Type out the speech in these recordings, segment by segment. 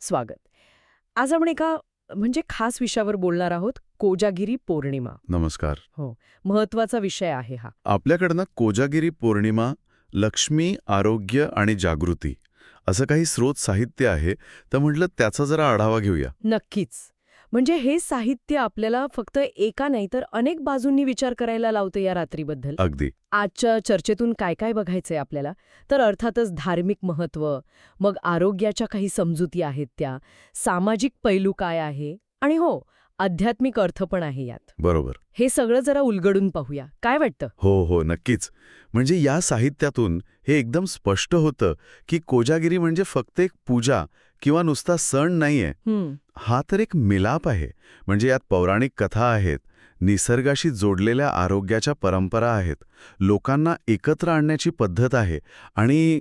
स्वागत. आज आपण एका म्हणजे खास विषयावर बोलणार आहोत कोजागिरी पौर्णिमा. नमस्कार. महत्त्वाचा विषय आहे हा. आपल्याकडनं कोजागिरी पौर्णिमा लक्ष्मी आरोग्य आणि जागृती असं काही स्रोत साहित्य आहे तर म्हटलं त्याचा जरा आढावा घेऊया. नक्कीच. म्हणजे हे साहित्य आपल्याला फक्त एका नाही तर अनेक बाजूंनी विचार करायला लावते या रात्रीबद्दल. अगदी. आजच्या चर्चेतून काय काय बघायचंय आपल्याला? तर अर्थातच धार्मिक महत्त्व मग आरोग्याच्या काही समजुती आहेत त्या सामाजिक पैलू काय आहे? आणि हो आध्यात्मिक अर्थ पण आहे यात. बरोबर. हे सगळं जरा उलगडून पाहूया. काय वाटतं? हो हो नक्कीच. म्हणजे या साहित्यातून हे एकदम स्पष्ट होतं की कोजागिरी म्हणजे फक्त एक पूजा किंवा नुसता सण नाहीये. हं, हा तर एक मिलाप आहे. म्हणजे यात पौराणिक कथा आहेत निसर्गाशी जोडलेल्या आरोग्याच्या परंपरा आहेत लोकांना एकत्र आणण्याची पद्धत आहे आणि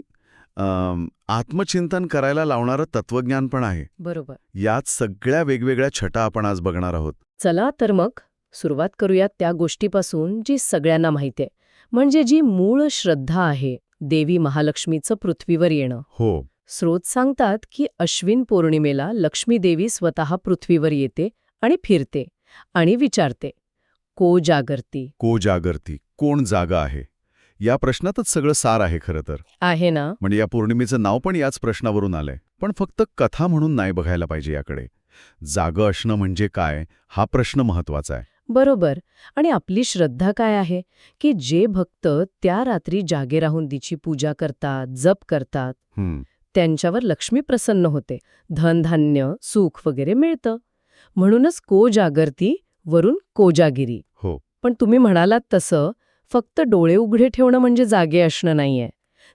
आत्मचिंतन करायला लावणारं तत्वज्ञान पण आहे. बरोबर. यात सगळ्या वेगवेगळ्या छटा आपण आज बघणार आहोत. चला तर मग सुरुवात करूयात त्या गोष्टीपासून जी सगळ्यांना माहितीये म्हणजे जी मूळ श्रद्धा आहे देवी महालक्ष्मीचं पृथ्वीवर येणं. हो. स्रोत सांगतात की अश्विन पौर्णिमेला लक्ष्मी देवी स्वतः पृथ्वीवर येते आणि फिरते आणि विचारते को जागरती? को जागरती? कोण जागा आहे? या प्रश्नातच सगळं सार आहे खरं तर. आहे ना? म्हणजे या पौर्णिमेचं नाव पण याच प्रश्नावरून आलंय. पण फक्त कथा म्हणून नाही बघायला पाहिजे याकडे. जागं असणं म्हणजे काय? हा प्रश्न महत्त्वाचा आहे. बरोबर. आणि आपली श्रद्धा काय आहे? की जे भक्त त्या रात्री जागे राहून तिची पूजा करतात जप करतात. हं, त्यांच्यावर लक्ष्मी प्रसन्न होते. धनधान्य सुख वगैरे मिळतं. म्हणूनच को जागरती वरून कोजागिरी. हो. पण तुम्ही म्हणालात तसं फक्त डोळे उघडे ठेवणं म्हणजे जागे असणं नाहीये.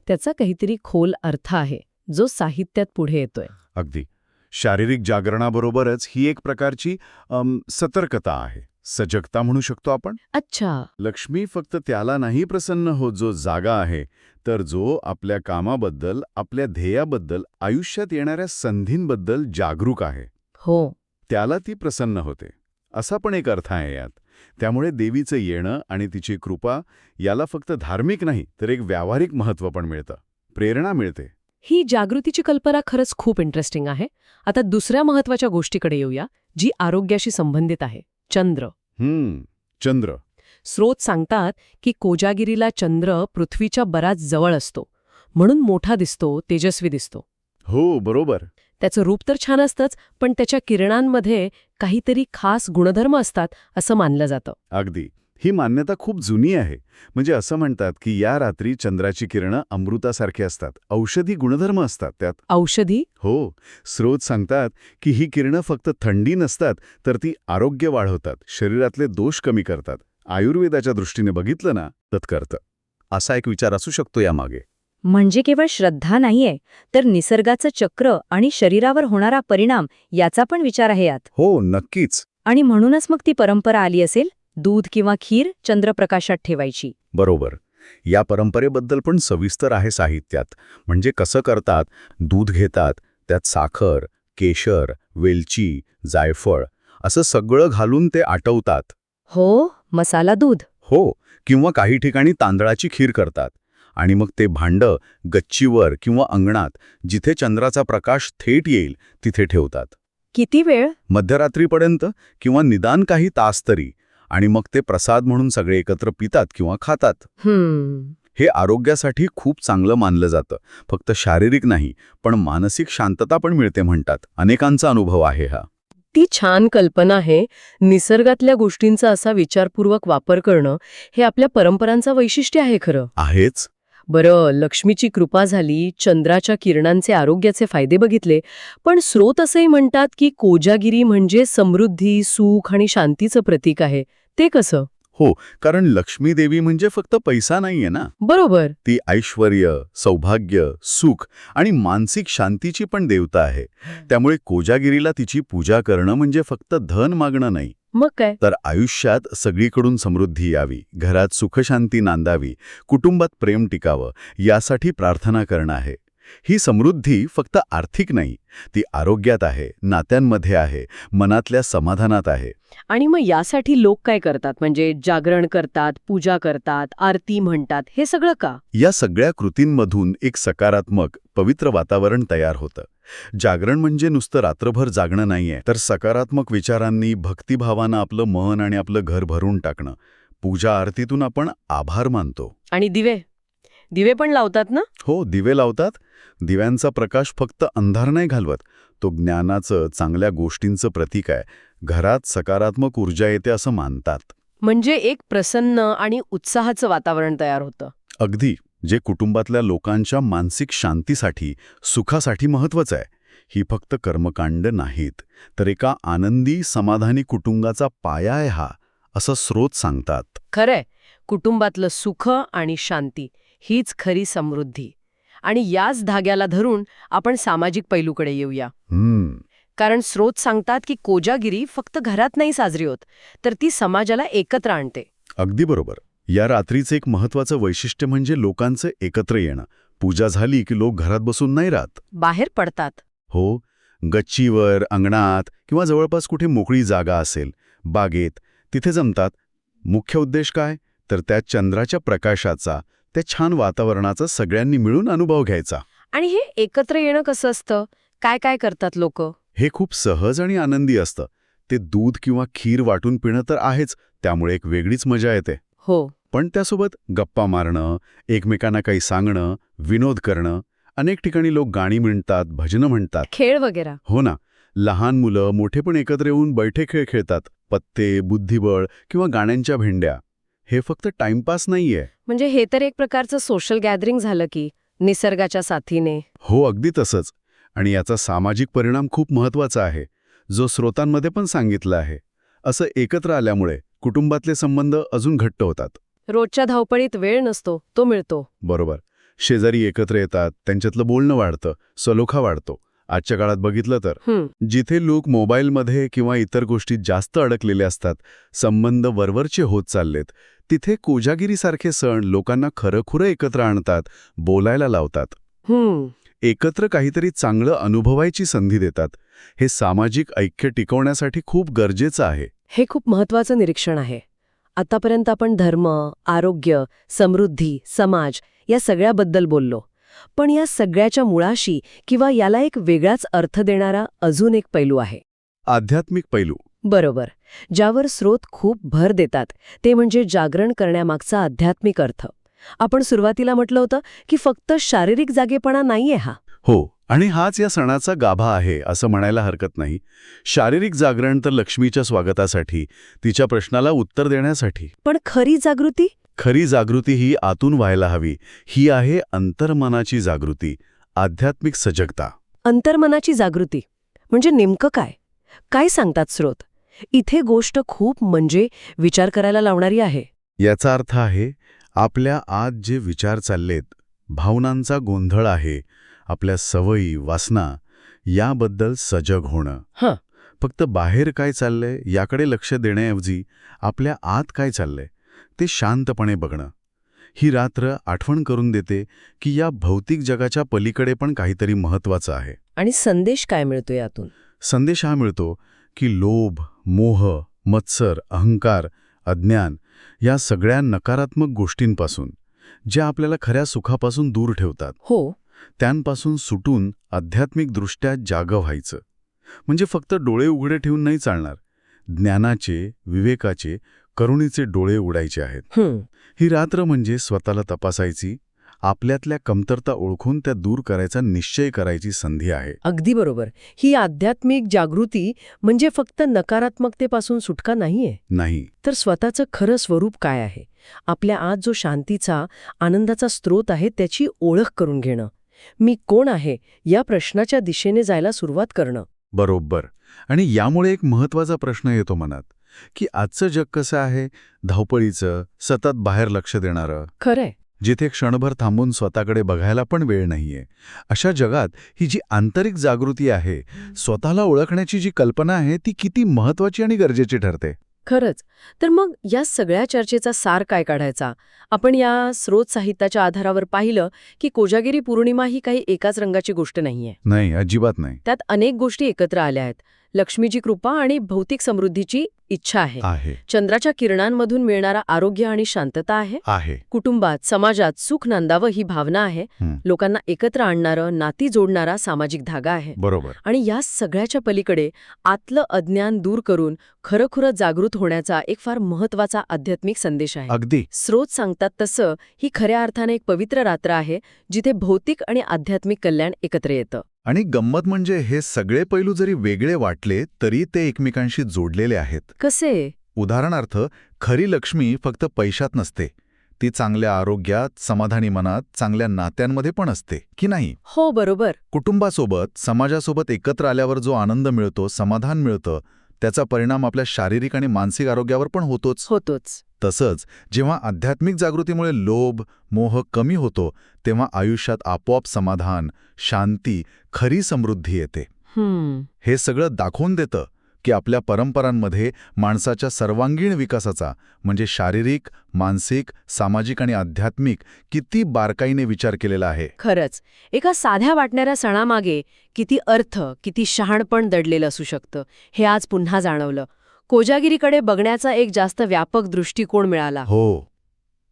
त्याचा काहीतरी खोल अर्थ आहे जो साहित्यात पुढे येतोय. अगदी. शारीरिक जागरणाबरोबरच ही एक प्रकारची अम, सतर्कता आहे. सजगता म्हणू शकतो आपण? अच्छा. लक्ष्मी फक्त त्याला नाही प्रसन्न होत जो जागा आहे तर जो आपल्या कामाबद्दल आपल्या ध्येयाबद्दल आयुष्यात येणाऱ्या संधींबद्दल जागरूक आहे. हो. त्याला ती प्रसन्न होते. असा पण एक अर्थ आहे यात. त्यामुळे देवीचं येणं आणि तिची कृपा याला फक्त धार्मिक नाही तर एक व्यावहारिक महत्त्व पण मिळतं. प्रेरणा मिळते. ही जागृतीची कल्पना खरंच खूप इंटरेस्टिंग आहे. आता दुसऱ्या महत्त्वाच्या गोष्टीकडे येऊया जी आरोग्याशी संबंधित आहे. चंद्र. हम्म चंद्र. स्रोत सांगतात की कोजागिरीला चंद्र पृथ्वीच्या बराच जवळ असतो. म्हणून मोठा दिसतो तेजस्वी दिसतो. हो बरोबर. त्याचं रूप तर छान असतंच पण त्याच्या किरणांमध्ये काहीतरी खास गुणधर्म असतात असं मानलं जातं. अगदी. ही मान्यता खूप जुनी आहे. म्हणजे असं म्हणतात की या रात्री चंद्राची किरणं अमृतासारखी असतात. औषधी गुणधर्म असतात त्यात. औषधी? हो. स्रोत सांगतात की ही किरणं फक्त थंडी नसतात तर ती आरोग्य वाढवतात. शरीरातले दोष कमी करतात. आयुर्वेदाच्या दृष्टीने बघितलं ना तत्कर्त. असा एक विचार असू शकतो यामागे. म्हणजे केवळ श्रद्धा नाहीये तर निसर्गाचं चक्र आणि शरीरावर होणारा परिणाम याचा पण विचार आहे यात. हो नक्कीच. आणि म्हणूनच मग ती परंपरा आली असेल? दूध किंवा खीर चंद्रप्रकाशात ठेवायची. बरोबर. या परंपरेबद्दल पण सविस्तर आहे साहित्यात. म्हणजे कसं करतात? दूध घेतात त्यात साखर केशर वेलची जायफळ असं सगळं घालून ते आटवतात. हो मसाला दूध. हो किंवा काही ठिकाणी तांदळाची खीर करतात. आणि मग ते भांडं गच्चीवर किंवा अंगणात जिथे चंद्राचा प्रकाश थेट येईल तिथे ठेवतात. किती वेळ? मध्यरात्रीपर्यंत किंवा निदान काही तास तरी. आणि मग ते प्रसाद म्हणून सगळे एकत्र पितात किंवा खातात. हे आरोग्यासाठी खूप चांगलं मानलं जातं. फक्त शारीरिक नाही पण मानसिक शांतता पण मिळते म्हणतात. अनेकांचा अनुभव आहे हा. ती छान कल्पना आहे निसर्गातल्या गोष्टींचा असा विचारपूर्वक वापर करणं हे आपल्या परंपरांचं वैशिष्ट्य आहे खरं. आहेच. बरं लक्ष्मीची कृपा झाली चंद्राच्या किरणांचे आरोग्याचे फायदे बघितले पण स्रोत असंही म्हणतात की कोजागिरी म्हणजे समृद्धी सुख आणि शांतीचं प्रतीक आहे. ते कसं? कारण लक्ष्मी देवी म्हणजे फक्त पैसा नाहीये ना. बरोबर. ती ऐश्वर्य सौभाग्य सुख आणि मानसिक शांतीची पण देवता आहे. त्यामुळे कोजागिरीला तिची पूजा करणं म्हणजे फक्त धन मागणं नाही. मग काय? तर आयुष्यात सगळीकडून समृद्धी यावी घरात सुखशांती नांदावी कुटुंबात प्रेम टिकावं यासाठी प्रार्थना करणं आहे. ही समृद्धी फक्त आर्थिक नाही ती आरोग्यात आहे नात्यांमध्ये आहे मनातल्या समाधानात आहे. आणि मग यासाठी लोक काय करतात? म्हणजे जागरण करतात पूजा करतात आरती म्हणतात हे सगळं का? या सगळ्या कृतींमधून एक सकारात्मक पवित्र वातावरण तयार होतं. जागरण म्हणजे नुसतं रात्रभर जागणं नाहीये तर सकारात्मक विचारांनी भक्तिभावानं आपलं मन आणि आपलं घर भरून टाकणं. पूजा आरतीतून आपण आभार मानतो. आणि दिवे? दिवे पण लावतात ना? हो दिवे लावतात. दिव्यांचा प्रकाश फक्त अंधार नाही घालवत. तो ज्ञानाचं चांगल्या गोष्टींचं प्रतीक आहे. घरात सकारात्मक ऊर्जा येते असं मानतात. म्हणजे एक प्रसन्न आणि उत्साहाचं वातावरण तयार होतं. अगदी. जे कुटुंबातल्या लोकांच्या मानसिक शांतीसाठी सुखासाठी महत्वाचं आहे. ही फक्त कर्मकांड नाहीत तर एका आनंदी समाधानी कुटुंबाचा पाया आहे हा असं स्रोत सांगतात. खरंय. कुटुंबातलं सुख आणि शांती हीच खरी समृद्धी. आणि याच धाग्याला धरून आपण सामाजिक पैलूकडे येऊया. कारण स्रोत सांगतात की कोजागिरी फक्त घरात नाही साजरी होत तर ती समाजाला एकत्र आणते. अगदी बरोबर. या रात्रीचं एक महत्वाचं वैशिष्ट्य म्हणजे लोकांचं एकत्र येणं. पूजा झाली की लोक घरात बसून नाही राहत. बाहेर पडतात. हो. गच्चीवर अंगणात किंवा जवळपास कुठे मोकळी जागा असेल बागेत तिथे जमतात. मुख्य उद्देश काय? तर त्या चंद्राच्या प्रकाशाचा त्या छान वातावरणाचा सगळ्यांनी मिळून अनुभव घ्यायचा. आणि हे एकत्र येणं कसं असतं? काय काय करतात लोक? हे खूप सहज आणि आनंदी असतं. ते दूध किंवा खीर वाटून पिणं तर आहेच त्यामुळे एक वेगळीच मजा येते. हो. पण त्यासोबत गप्पा मारणं एकमेकांना काही सांगणं विनोद करणं अनेक ठिकाणी लोक गाणी म्हणतात भजनं म्हणतात. खेळ वगैरे. हो ना. लहान मुलं मोठे पण एकत्र येऊन बैठे खेळ खेळतात. पत्ते बुद्धिबळ किंवा गाण्यांच्या भेंड्या. हे फक्त टाइमपास नाहीये. म्हणजे हे तर एक प्रकारचं सोशल गॅदरिंग झालं की निसर्गाच्या साथीने. हो अगदी तसंच. आणि याचा सामाजिक परिणाम खूप महत्त्वाचा आहे जो स्रोतांमध्ये पण सांगितलं आहे. असं एकत्र आल्यामुळे कुटुंबातले संबंध अजून घट्ट होतात. रोजच्या धावपळीत वेळ नसतो तो मिळतो. बरोबर. शेजारी एकत्र येतात त्यांच्यातलं बोलणं वाढतं सलोखा वाढतो. आजच्या काळात बघितलं तर हं, जिथे लोक मोबाईलमध्ये किंवा इतर गोष्टीत जास्त अडकलेले असतात संबंध वरवरचे होत चाललेत. तिथे कोजागिरीसारखे सण लोकांना खरंखुरं एकत्र आणतात बोलायला लावतात. एकत्र काहीतरी चांगलं अनुभवायची संधी देतात. हे सामाजिक ऐक्य टिकवण्यासाठी खूप गरजेचं आहे. हे खूप महत्वाचं निरीक्षण आहे. आतापर्यंत आपण धर्म आरोग्य समृद्धी समाज या सगळ्याबद्दल बोललो. पण या सगळ्याच्या मुळाशी किंवा याला एक वेगळाच अर्थ देणारा अजून एक पैलू आहे. आध्यात्मिक पैलू. बरोबर. ज्यावर स्रोत खूप भर देतात. ते म्हणजे जागरण करण्यामागचा आध्यात्मिक अर्थ. आपण सुरुवातीला म्हटलं होतं की फक्त शारीरिक जागेपणा नाहीये हा. हो आणि हाच या सणाचा गाभा आहे असं म्हणायला हरकत नाही. शारीरिक जागरण तर लक्ष्मीच्या स्वागतासाठी तिच्या प्रश्नाला उत्तर देण्यासाठी. पण खरी जागृती? खरी जागृती ही आतून व्हायला हवी. ही आहे अंतर्मनाची जागृती आध्यात्मिक सजगता. अंतर्मनाची जागृती. म्हणजे नेमकं काय? काय सांगतात स्रोत? इथे गोष्ट खूप म्हणजे विचार करायला लावणारी आहे. याचा अर्थ आहे आपल्या आत जे विचार चाललेत भावनांचा गोंधळ आहे आपल्या सवयी वासना याबद्दल सजग होणं. हं. फक्त बाहेर काय चाललंय याकडे लक्ष देण्याऐवजी आपल्या आत काय चाललंय ते शांतपणे बघणं. ही रात्र आठवण करून देते की या भौतिक जगाच्या पलीकडे पण काहीतरी महत्वाचं आहे. आणि संदेश काय मिळतो यातून? संदेश हा मिळतो की लोभ मोह मत्सर अहंकार अज्ञान या सगळ्या नकारात्मक गोष्टींपासून ज्या आपल्याला खऱ्या सुखापासून दूर ठेवतात. हो. त्यांपासून सुटून आध्यात्मिकदृष्ट्या जागं व्हायचं. म्हणजे फक्त डोळे उघडे ठेवून नाही चालणार. ज्ञानाचे विवेकाचे करुणीचे डोळे उडायचे आहेत. हं, ही रात्र म्हणजे स्वतःला तपासायची आपल्यातल्या कमतरता ओळखून त्या दूर करायचा निश्चय करायची संधी आहे. अगदी बरोबर. ही आध्यात्मिक जागृती म्हणजे फक्त नकारात्मकतेपासून सुटका नाहीये. नाही. तर स्वतःचं खरं स्वरूप काय आहे? आपल्या आत जो शांतीचा आनंदाचा स्रोत आहे त्याची ओळख करून घेणं. मी कोण आहे या प्रश्नाच्या दिशेने जायला सुरुवात करणं. बरोबर. आणि यामुळे एक महत्त्वाचा प्रश्न येतो मनात की आजचं जग कसं आहे? धावपळीचं सतत बाहेर लक्ष देणारं. खरंय. जिथे क्षणभर थांबून स्वतःकडे बघायला पण वेळ नाहीये. अशा जगात ही जी आंतरिक जागृती आहे स्वतःला ओळखण्याची जी कल्पना आहे ती किती महत्वाची आणि गरजेची ठरते? खरंच. तर मग या सगळ्या चर्चेचा सार काय काढायचा? आपण या स्रोत साहित्याच्या आधारावर पाहिलं की कोजागिरी पौर्णिमा ही काही एकाच रंगाची गोष्ट नाहीये. नाही अजिबात नाही. त्यात अनेक गोष्टी एकत्र आल्या आहेत. लक्ष्मीची कृपा आणि भौतिक समृद्धीची इच्छा आहे. आहे. चंद्राच्या किरणांमधून मिळणारा आरोग्य आणि शांतता आहे. आहे. कुटुंबात समाजात सुख नांदावं ही भावना आहे. लोकांना एकत्र आणणारं नाती जोडणारा सामाजिक धागा आहे. बरोबर. आणि या सगळ्याच्या पलीकडे आतलं अज्ञान दूर करून खरंखुरं जागृत होण्याचा एक फार महत्त्वाचा आध्यात्मिक संदेश आहे. अगदी. स्रोत सांगतात तसं ही खऱ्या अर्थाने एक पवित्र रात्र आहे जिथे भौतिक आणि आध्यात्मिक कल्याण एकत्र येतं. आणि गंमत म्हणजे हे सगळे पैलू जरी वेगळे वाटले तरी ते एकमेकांशी जोडलेले आहेत. कसे? उदाहरणार्थ खरी लक्ष्मी फक्त पैशात नसते. ती चांगल्या आरोग्यात समाधानी मनात चांगल्या नात्यांमध्ये पण असते की नाही? हो बरोबर. कुटुंबासोबत समाजासोबत एकत्र आल्यावर जो आनंद मिळतो समाधान मिळतं त्याचा परिणाम आपल्या शारीरिक आणि मानसिक आरोग्यावर पण होतोच. होतोच. तसंच जेव्हा आध्यात्मिक जागृतीमुळे लोभ मोह कमी होतो तेव्हा आयुष्यात आपोआप समाधान शांती खरी समृद्धी येते. हे सगळं दाखवून देतं की आपल्या परंपरांमध्ये माणसाच्या सर्वांगीण विकासाचा म्हणजे शारीरिक मानसिक सामाजिक आणि आध्यात्मिक किती बारकाईने विचार केलेला आहे. खरंच. एका साध्या वाटणाऱ्या सणामागे किती अर्थ किती शहाणपण दडलेलं असू शकतं हे आज पुन्हा जाणवलं. कोजागिरीकडे बघण्याचा एक जास्त व्यापक दृष्टिकोन मिळाला. हो.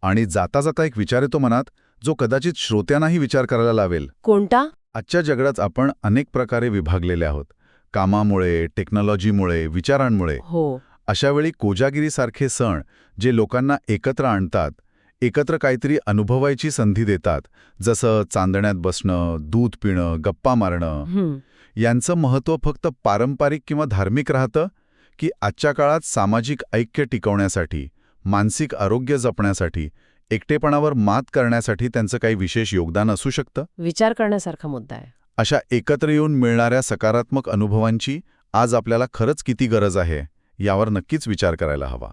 आणि जाता जाता एक विचार येतो मनात जो कदाचित श्रोत्यांनाही विचार करायला लावेल. कोणता? आजच्या जगात आपण अनेक प्रकारे विभागलेले आहोत. कामामुळे टेक्नॉलॉजीमुळे विचारांमुळे. हो. अशावेळी कोजागिरीसारखे सण जे लोकांना एकत्र आणतात एकत्र काहीतरी अनुभवायची संधी देतात जसं चांदण्यात बसणं दूध पिणं गप्पा मारणं यांचं महत्त्व फक्त पारंपरिक किंवा धार्मिक राहतं? की आजच्या काळात सामाजिक ऐक्य टिकवण्यासाठी मानसिक आरोग्य जपण्यासाठी एकटेपणावर मात करण्यासाठी त्यांचं काही विशेष योगदान असू शकतं? विचार करण्यासारखा मुद्दा आहे. अशा एकत्र येऊन मिळणाऱ्या सकारात्मक अनुभवांची आज आपल्याला खरंच किती गरज आहे यावर नक्कीच विचार करायला हवा.